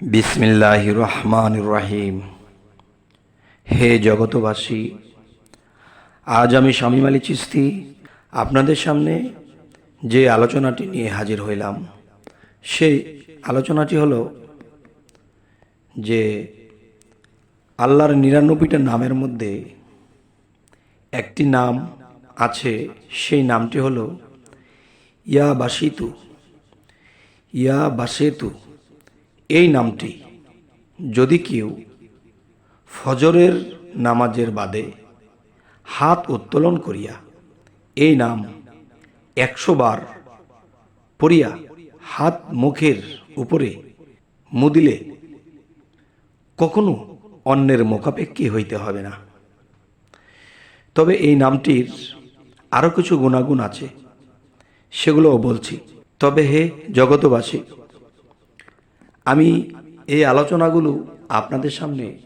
বিসমিল্লাহ রহমান রাহিম হে জগতবাসী আজ আমি শামীম আলী চিস্তি আপনাদের সামনে যে আলোচনাটি নিয়ে হাজির হইলাম সেই আলোচনাটি হলো যে আল্লাহর নিরানব্বইটা নামের মধ্যে একটি নাম আছে, সেই নামটি হলো ইয়া বাসিতু ইয়া বাসেতু এই নামটি। যদি কেউ ফজরের নামাজের বাদে হাত উত্তোলন করিয়া এই নাম একশো বার পড়িয়া হাত মুখের উপরে মুদিলে কখনো অন্যের মোকাপেক্ষী হইতে হবে না। তবে এই নামটির আরও কিছু গুণাগুণ আছে, সেগুলোও বলছি। তবে হে জগতবাসী আমি এই আলোচনাগুলো আপনাদের সামনে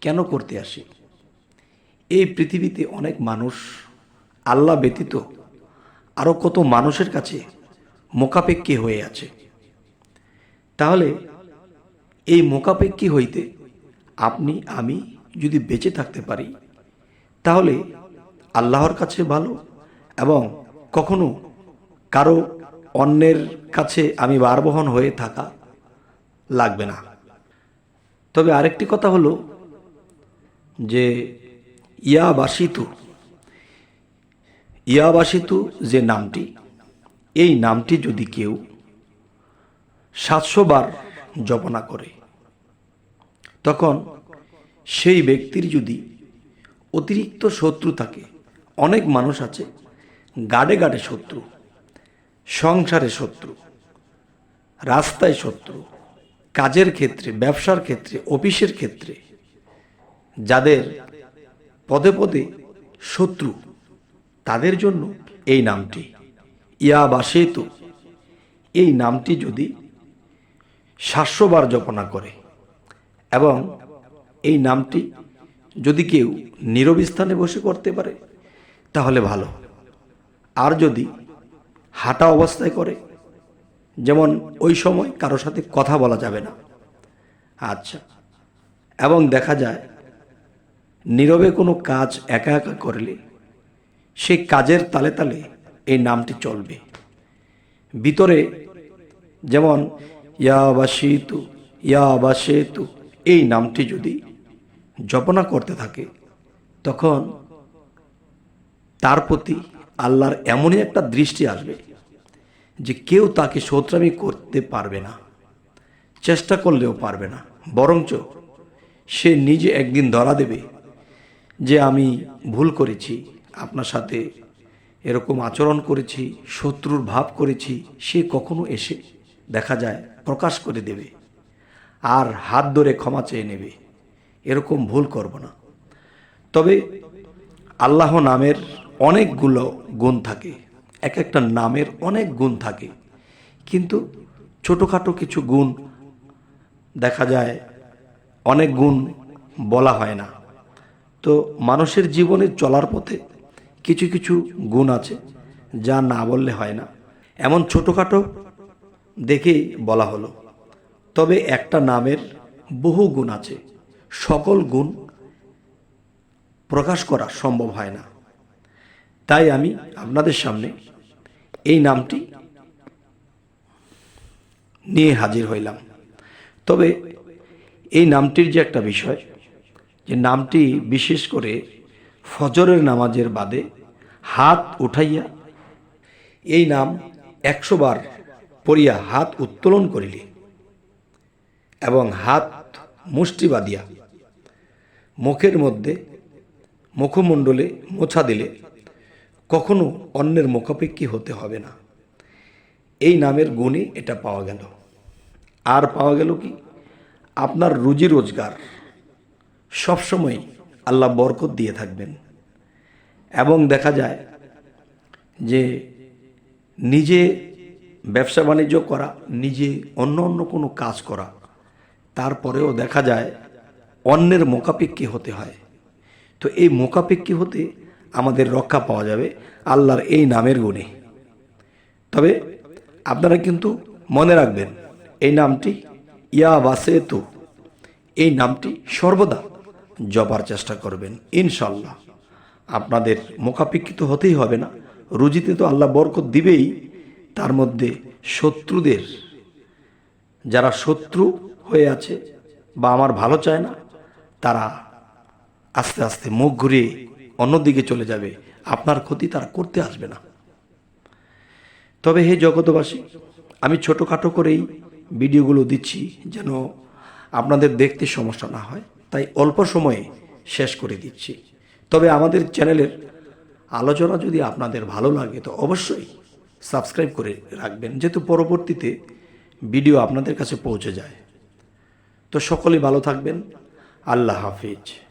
কেন করতে আসি? এই পৃথিবীতে অনেক মানুষ আল্লাহ ব্যতীত আরও কত মানুষের কাছে মোকাপেক্ষী হয়ে আছে। তাহলে এই মোকাপেক্ষী হইতে আপনি, আমি যদি বেঁচে থাকতে পারি, তাহলে আল্লাহর কাছে ভালো এবং কখনো কারও অন্যের কাছে আমি বারবহন হয়ে থাকা লাগবে না। তবে আরেকটি কথা হলো যে, ইয়া বাসিতু ইয়া বাসিতু যে নামটি, এই নামটি যদি কেউ সাতশো বার জপনা করে, তখন সেই ব্যক্তির যদি অতিরিক্ত শত্রু থাকে, অনেক মানুষ আছে, গাড়ে গাড়ে শত্রু, সংসারে শত্রু, রাস্তায় শত্রু কাজের ক্ষেত্রে, ব্যবসার ক্ষেত্রে, অফিসের ক্ষেত্রে, যাদের পদে পদে শত্রু, তাদের জন্য এই নামটি। ইয়া বা সেতু এই নামটি যদি সাতশো বার জপনা করে এবং এই নামটি যদি কেউ নীরব স্থানে বসে করতে পারে, তাহলে ভালো। আর যদি হাঁটা অবস্থায় করে যেমন ওই সময় কারও সাথে কথা বলা যাবে না। আচ্ছা এবং দেখা যায়, নীরবে কোনো কাজ একা একা করলে সেই কাজের তালে তালে এই নামটি চলবে। ভিতরে যেমন, ইয়া বা সেতু ইয়া বা সেতু এই নামটি যদি জপনা করতে থাকে, তখন তার প্রতি আল্লাহর এমনই একটা দৃষ্টি আসবে যে কেউ তাকে শোত্রামি করতে পারবে না, চেষ্টা করলেও পারবে না। বরঞ্চ সে নিজে একদিন ধরা দেবে যে আমি ভুল করেছি, আপনার সাথে এরকম আচরণ করেছি, শত্রুর ভাব করেছি, সে কখনো এসে দেখা যায় প্রকাশ করে দেবে আর হাত ধরে ক্ষমা চেয়ে নেবে। এরকম ভুল করব না। তবে আল্লাহ নামের অনেকগুলো গুণ থাকে। এক একটা নামের অনেক গুণ থাকে। কিন্তু ছোটোখাটো কিছু গুণ দেখা যায়, অনেক গুণ বলা হয় না। তো মানুষের জীবনে চলার পথে কিছু কিছু গুণ আছে, যা না বললে হয় না। এমন ছোটোখাটো দেখেই বলা হলো। তবে একটা নামের বহু গুণ আছে। সকল গুণ প্রকাশ করা সম্ভব হয় না। তাই আমি আপনাদের সামনে এই নামটি নিয়ে হাজির হইলাম। তবে এই নামটির যে একটা বিষয়, যে নামটি বিশেষ করে ফজরের নামাজের বাদে হাত উঠাইয়া এই নাম একশো বার পড়িয়া হাত উত্তোলন করিলে এবং হাত মুষ্টি বাঁধিয়া মুখের মধ্যে মুখমণ্ডলে মোছা দিলে কখনো অন্যের মুখাপেক্ষী হতে হবে না। এই নামের গুণে এটা পাওয়া গেল। আর পাওয়া গেল কি? আপনার রুজি রোজগার। সবসময় আল্লাহ বরকত দিয়ে থাকবেন। এবং দেখা যায় যে নিজে ব্যবসা বাণিজ্য করা, নিজে অন্য অন্য কোনো কাজ করা, তারপরেও দেখা যায় অন্যের মোকাপেক্ষী হতে হয়। তো এই মোকাপেক্ষী হতে আমাদের রক্ষা পাওয়া যাবে আল্লাহর এই নামের গুণে। তবে আপনারা কিন্তু মনে রাখবেন, এই নামটি ইয়া বাসেতু এই নামটি সর্বদা জপার চেষ্টা করবেন ইনশাল্লাহ আপনাদের মোকাপেক্ষিত হতেই হবে না, রুজিতে তো আল্লাহ বরকত দিবেই, তার মধ্যে শত্রুদের, যারা শত্রু হয়ে আছে বা আমার ভালো চায় না, তারা আস্তে আস্তে মুখ ঘুরিয়ে অন্যদিকে চলে যাবে। আপনার ক্ষতি তারা করতে আসবে না। তবে হে জগতবাসী আমি ছোটোখাটো করেই ভিডিওগুলো দিচ্ছি যেন আপনাদের দেখতে সমস্যা না হয়। তাই অল্প সময়ে শেষ করে দিচ্ছি। তবে আমাদের চ্যানেলের আলোচনা যদি আপনাদের ভালো লাগে, তো অবশ্যই সাবস্ক্রাইব করে রাখবেন, যেহেতু পরবর্তীতে ভিডিও আপনাদের কাছে পৌঁছে যায়। তো সকলেই ভালো থাকবেন। আল্লাহ হাফিজ।